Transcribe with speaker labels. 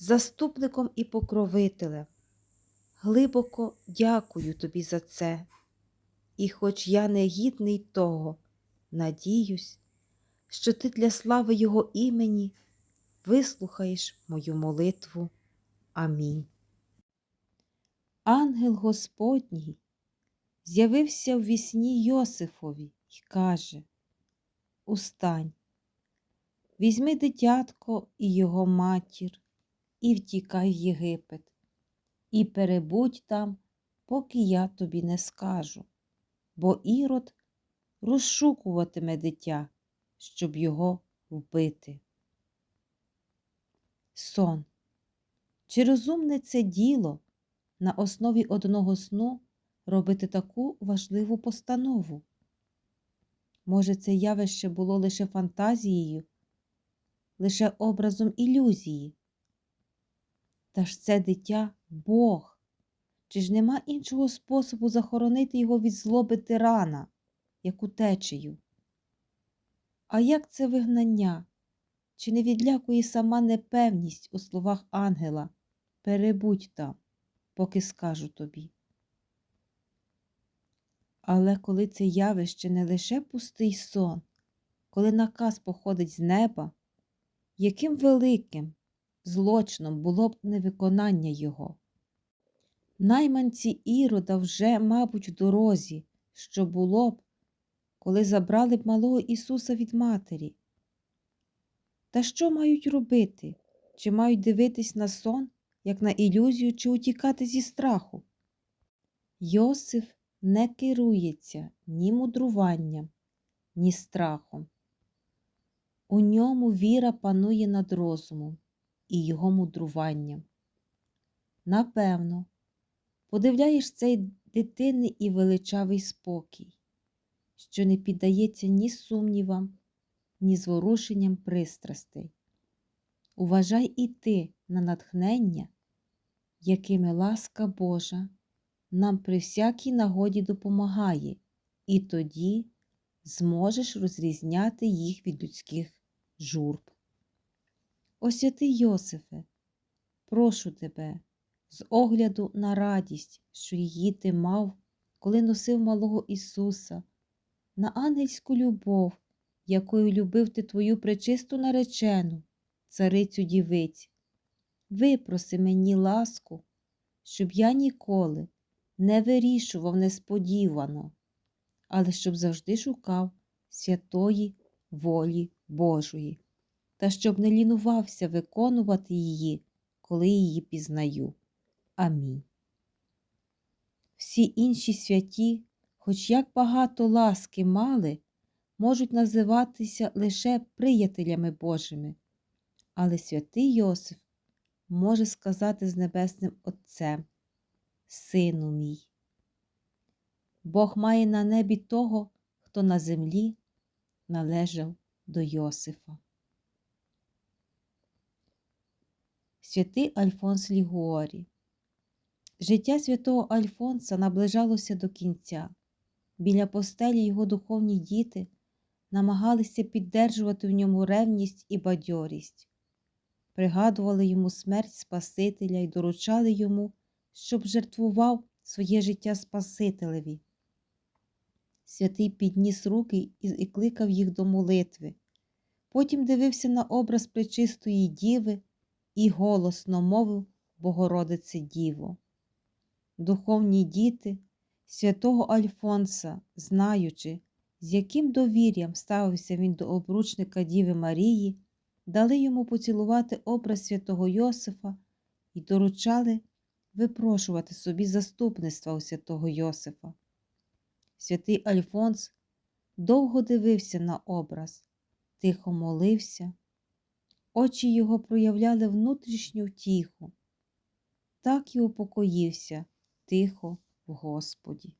Speaker 1: заступником і покровителем. Глибоко дякую тобі за це. І хоч я не гідний того, надіюсь, що ти для слави Його імені вислухаєш мою молитву. Амінь. Ангел Господній з'явився в вісні Йосифові і каже Устань, візьми дитятко і його матір і втікай в Єгипет, і перебудь там, поки я тобі не скажу, бо Ірод розшукуватиме дитя, щоб його вбити. Сон. Чи розумне це діло на основі одного сну робити таку важливу постанову? Може, це явище було лише фантазією, лише образом ілюзії? Та ж це дитя Бог. Чи ж нема іншого способу захоронити його від злоби тирана, як утечею? А як це вигнання? Чи не відлякує сама непевність у словах ангела перебудь там, поки скажу тобі? Але коли це явище не лише пустий сон, коли наказ походить з неба, яким великим злочином було б невиконання його? Найманці Ірода вже, мабуть, в дорозі, що було б, коли забрали б малого Ісуса від матері. Та що мають робити? Чи мають дивитись на сон, як на ілюзію, чи утікати зі страху? Йосиф не керується ні мудруванням, ні страхом. У ньому віра панує над розумом і його мудруванням. Напевно, подивляєш цей дитинний і величавий спокій, що не піддається ні сумнівам, ні зворушенням пристрастей. Уважай і ти на натхнення, якими ласка Божа нам при всякій нагоді допомагає, і тоді зможеш розрізняти їх від людських журб. О святий Йосифе, прошу тебе, з огляду на радість, що її ти мав, коли носив малого Ісуса, на ангельську любов, якою любив ти твою пречисту наречену, царицю дівиць, випроси мені ласку, щоб я ніколи не вирішував несподівано, але щоб завжди шукав святої волі Божої, та щоб не лінувався виконувати її, коли її пізнаю. Амінь. Всі інші святі, хоч як багато ласки мали, можуть називатися лише приятелями Божими, але святий Йосиф може сказати з Небесним Отцем, Сину мій. Бог має на небі того, хто на землі належав до Йосифа. Святий Альфонс Лігуорі Життя святого Альфонса наближалося до кінця. Біля постелі його духовні діти намагалися піддержувати в ньому ревність і бадьорість, пригадували йому смерть Спасителя і доручали йому, щоб жертвував своє життя Спасителеві. Святий підніс руки і кликав їх до молитви. Потім дивився на образ пречистої діви і голосно мовив Богородице Діво. Духовні діти святого Альфонса, знаючи, з яким довір'ям ставився він до обручника Діви Марії, дали йому поцілувати образ святого Йосифа і доручали випрошувати собі заступництва у святого Йосифа. Святий Альфонс довго дивився на образ, тихо молився, очі його проявляли внутрішню втіху, так і упокоївся тихо в Господі.